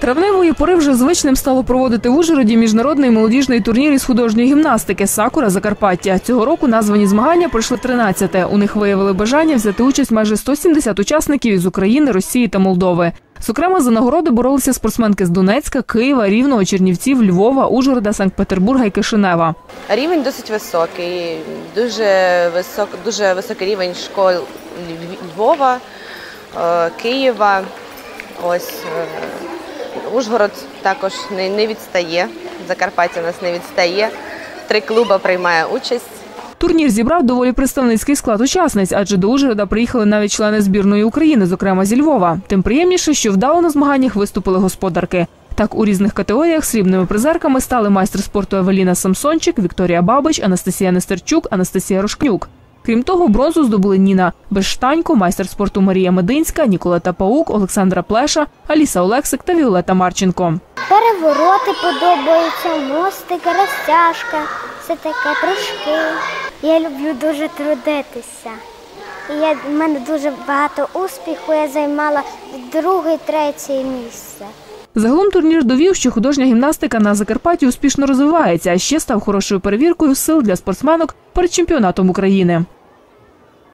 Травневої пори вже звичним стало проводити в Ужгороді міжнародний молодіжний турнір із художньої гімнастики Сакура Закарпаття. Цього року названі змагання пройшли 13-те. У них виявили бажання взяти участь майже 170 учасників із України, Росії та Молдови. Зокрема, за нагороди боролися спортсменки з Донецька, Києва, Рівного, Чернівців, Львова, Ужгорода, Санкт-Петербурга і Кишинева. Рівень досить високий, дуже висок, дуже високий рівень школ Львова, е, Києва. Ось е, Ужгород також не, не відстає. Закарпаття нас не відстає. Три клуби приймає участь. Турнір зібрав доволі представницький склад учасниць, адже до Ужгорода приїхали навіть члени збірної України, зокрема зі Львова. Тим приємніше, що вдало на змаганнях виступили господарки. Так, у різних категоріях срібними призерками стали майстер спорту Евеліна Самсончик, Вікторія Бабич, Анастасія Нестерчук, Анастасія Рошкнюк. Крім того, бронзу здобули Ніна Бештанько, майстер спорту Марія Мединська, Ніколета Паук, Олександра Плеша, Аліса Олексик та Віолета Марченко. Перевороти подобаються, мостик, розтяжка, все таке прыжки. Я люблю дуже трудитися. Я, в мене дуже багато успіху, я займала друге, третє місце. Загалом турнір довів, що художня гімнастика на Закарпатті успішно розвивається, а ще став хорошою перевіркою сил для спортсменок перед чемпіонатом України.